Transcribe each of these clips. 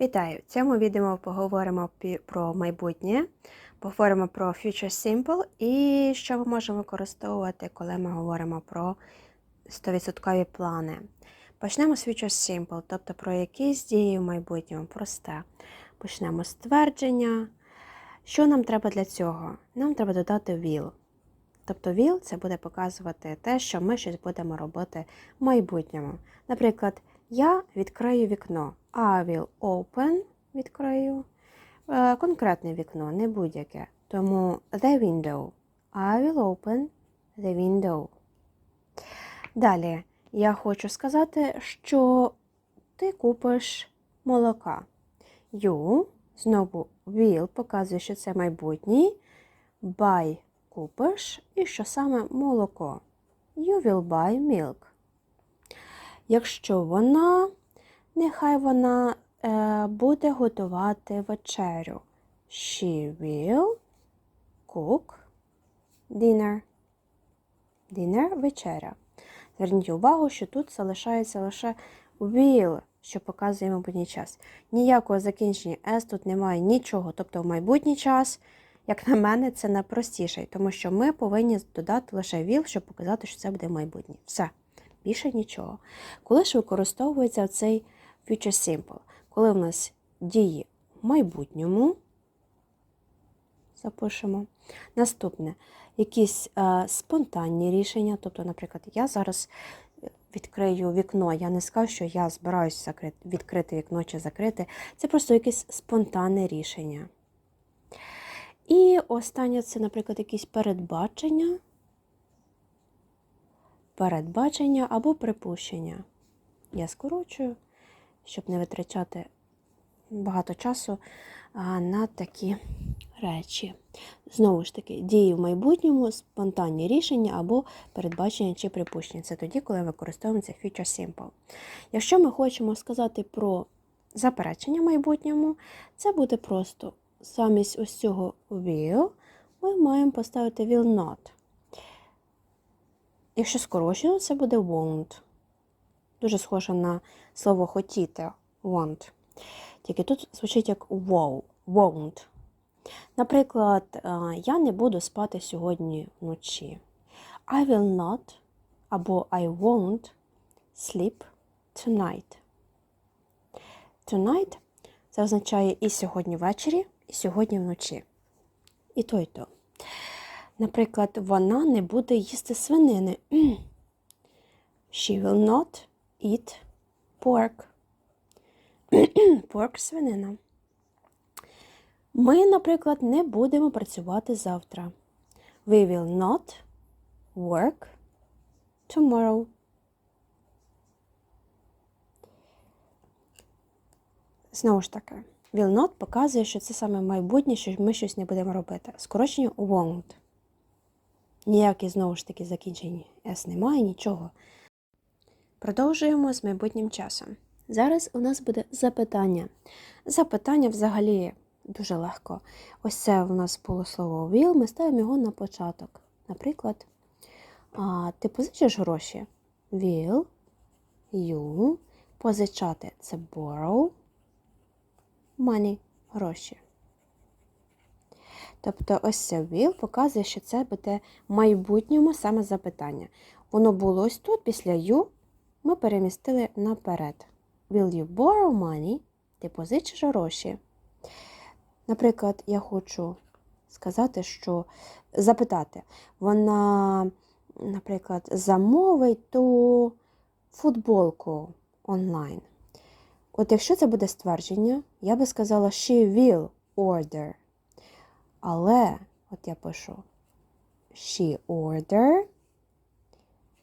Вітаю! В цьому відео поговоримо про майбутнє, поговоримо про Future Simple і що ми можемо використовувати, коли ми говоримо про 100% плани. Почнемо з Future Simple, тобто про якісь дії в майбутньому, просте. Почнемо з твердження. Що нам треба для цього? Нам треба додати will. Тобто will це буде показувати те, що ми щось будемо робити в майбутньому. Наприклад, я відкрию вікно. I will open, відкрию. Е, Конкретне вікно, не будь-яке. Тому the window. I will open the window. Далі я хочу сказати, що ти купиш молока. You, знову will показує, що це майбутній. Buy купиш і що саме молоко. You will buy milk. Якщо вона, нехай вона е, буде готувати вечерю. She will cook dinner. Dinner – вечеря. Зверніть увагу, що тут залишається лише will, що показує майбутній час. Ніякого закінчення S тут немає нічого. Тобто в майбутній час, як на мене, це найпростіший, тому що ми повинні додати лише will, щоб показати, що це буде майбутнє. Все. Більше нічого. Коли ж використовується цей future simple? Коли в нас дії в майбутньому, запишемо. Наступне, якісь е, спонтанні рішення. Тобто, наприклад, я зараз відкрию вікно, я не скажу, що я збираюся закрити, відкрити вікно чи закрити. Це просто якесь спонтанне рішення. І останнє це, наприклад, якісь передбачення передбачення або припущення. Я скорочую, щоб не витрачати багато часу на такі речі. Знову ж таки, дії в майбутньому, спонтанні рішення або передбачення чи припущення. Це тоді, коли використовуємо це Future Simple. Якщо ми хочемо сказати про заперечення в майбутньому, це буде просто замість ось цього will ми маємо поставити will not. Якщо скорочено, це буде won't. Дуже схоже на слово хотіти want. Тільки тут звучить як wow, won't. Наприклад, е, я не буду спати сьогодні вночі. I will not або I won't sleep tonight. Tonight це означає і сьогодні ввечері, і сьогодні вночі. І то, і то. Наприклад, вона не буде їсти свинини. She will not eat pork. pork свинина. Ми, наприклад, не будемо працювати завтра. We will not work tomorrow. Знову ж таки, will not показує, що це саме майбутнє, що ми щось не будемо робити. Скорочення won't. Ніяких, знову ж таки, закінчень S немає, нічого. Продовжуємо з майбутнім часом. Зараз у нас буде запитання. Запитання взагалі дуже легко. Ось це у нас було слово will, ми ставимо його на початок. Наприклад, ти позичиш гроші? Will, you, позичати це borrow, money, гроші. Тобто ось це will показує, що це буде в майбутньому саме запитання. Воно було ось тут, після you ми перемістили наперед. Will you borrow money? Ти позичиш гроші. Наприклад, я хочу сказати, що запитати, вона, наприклад, замовить ту футболку онлайн. От якщо це буде ствердження, я би сказала she will order. Але, от я пишу she order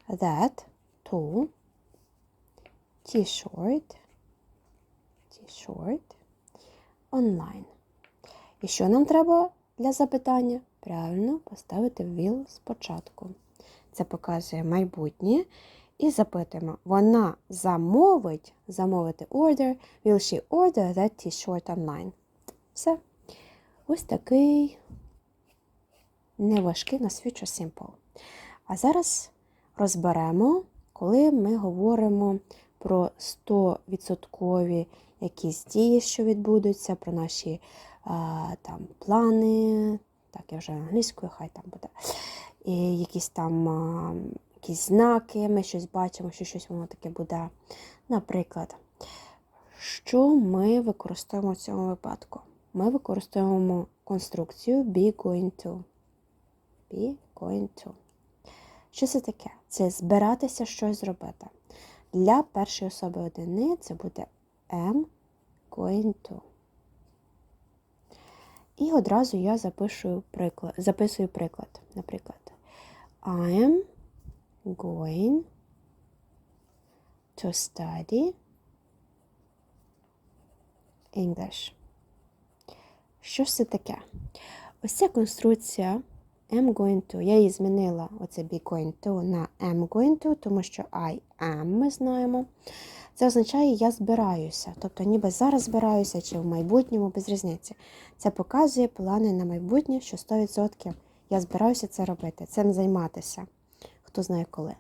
that to t-shirt t-shirt online. І що нам треба для запитання? Правильно поставити will спочатку. Це показує майбутнє. І запитуємо, вона замовить, замовити order, will she order that t-shirt online? Все. Ось такий неважкий у нас Future Simple. А зараз розберемо, коли ми говоримо про 100% якісь дії, що відбудуться, про наші там плани. Так, я вже англійською, хай там буде. І якісь там якісь знаки, ми щось бачимо, що щось воно таке буде. Наприклад, що ми використовуємо в цьому випадку? Ми використовуємо конструкцію be going to. Be going to. Що це таке? Це збиратися щось зробити. Для першої особи одини це буде am going to. І одразу я запишу приклад, записую приклад. Наприклад, I am going to study English. Що ж це таке? Ось ця конструкція am going to. Я її змінила оце be going to на am going to, тому що I am ми знаємо. Це означає я збираюся. Тобто ніби зараз збираюся чи в майбутньому, без різниці. Це показує плани на майбутнє, що 100% я збираюся це робити, цим займатися. Хто знає коли.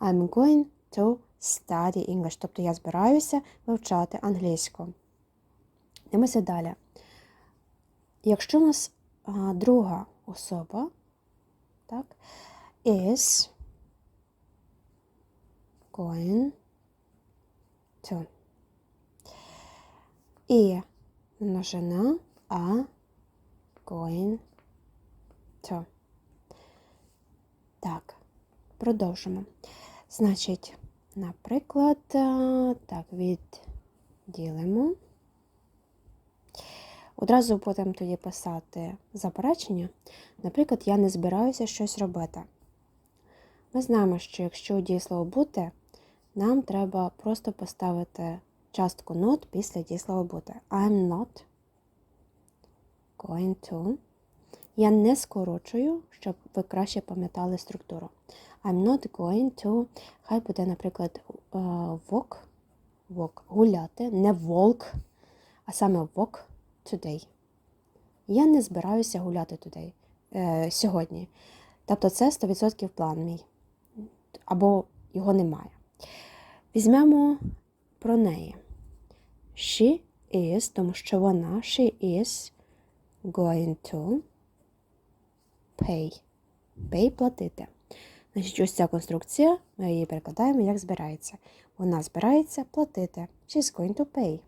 I'm going to study English. Тобто я збираюся вивчати англійську. Дивимося далі. Якщо у нас друга особа, так, is going to. І множина a going to. Так, продовжимо. Значить, наприклад, а, так, відділимо. Одразу будемо тоді писати заперечення. Наприклад, я не збираюся щось робити. Ми знаємо, що якщо дієслово бути, нам треба просто поставити частку not після дієслова бути. I'm not going to. Я не скорочую, щоб ви краще пам'ятали структуру. I'm not going to. Хай буде, наприклад, е, walk, walk, гуляти, не walk, а саме walk today. Я не збираюся гуляти today, е, сьогодні. Тобто це 100% план мій. Або його немає. Візьмемо про неї. She is, тому що вона, she is going to pay. Pay платити. Значить, ось ця конструкція, ми її перекладаємо, як збирається. Вона збирається платити. She's going to pay.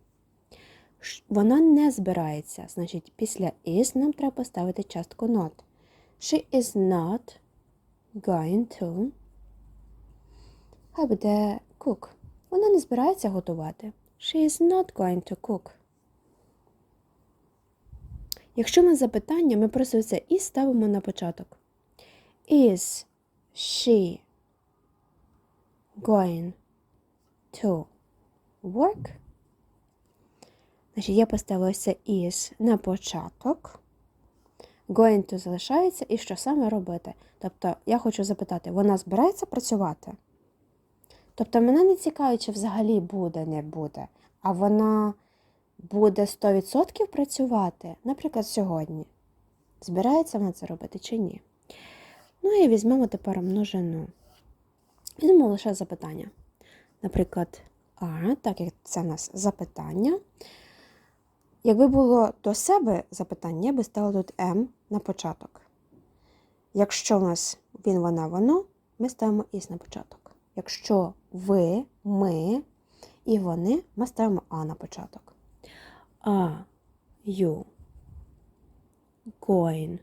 Вона не збирається. Значить, після is нам треба поставити частку not. She is not going to. Хай буде cook. Вона не збирається готувати. She is not going to cook. Якщо на запитання, ми просто це і ставимо на початок. Is she going to work? Значить, я поставила це is на початок. Going to залишається і що саме робити? Тобто, я хочу запитати, вона збирається працювати? Тобто, мене не цікавить, чи взагалі буде, не буде, а вона буде 100% працювати, наприклад, сьогодні. Збирається вона це робити чи ні? Ну і візьмемо тепер множину. Візьмемо лише запитання. Наприклад, а, так як це у нас запитання. Якби було до себе запитання, я би ставила тут М на початок. Якщо в нас він, вона, воно, ми ставимо іс на початок. Якщо ви, ми і вони, ми ставимо А на початок. Are you going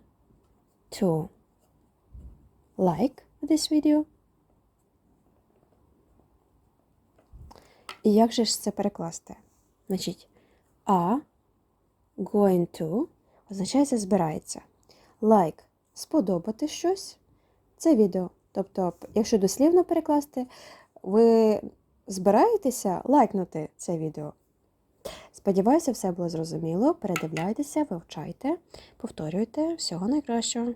to like this video? І як же ж це перекласти? Значить, а going to означається збирається. Like сподобати щось це відео. Тобто, якщо дослівно перекласти, ви збираєтеся лайкнути це відео. Сподіваюся, все було зрозуміло. Передивляйтеся, вивчайте, повторюйте. Всього найкращого!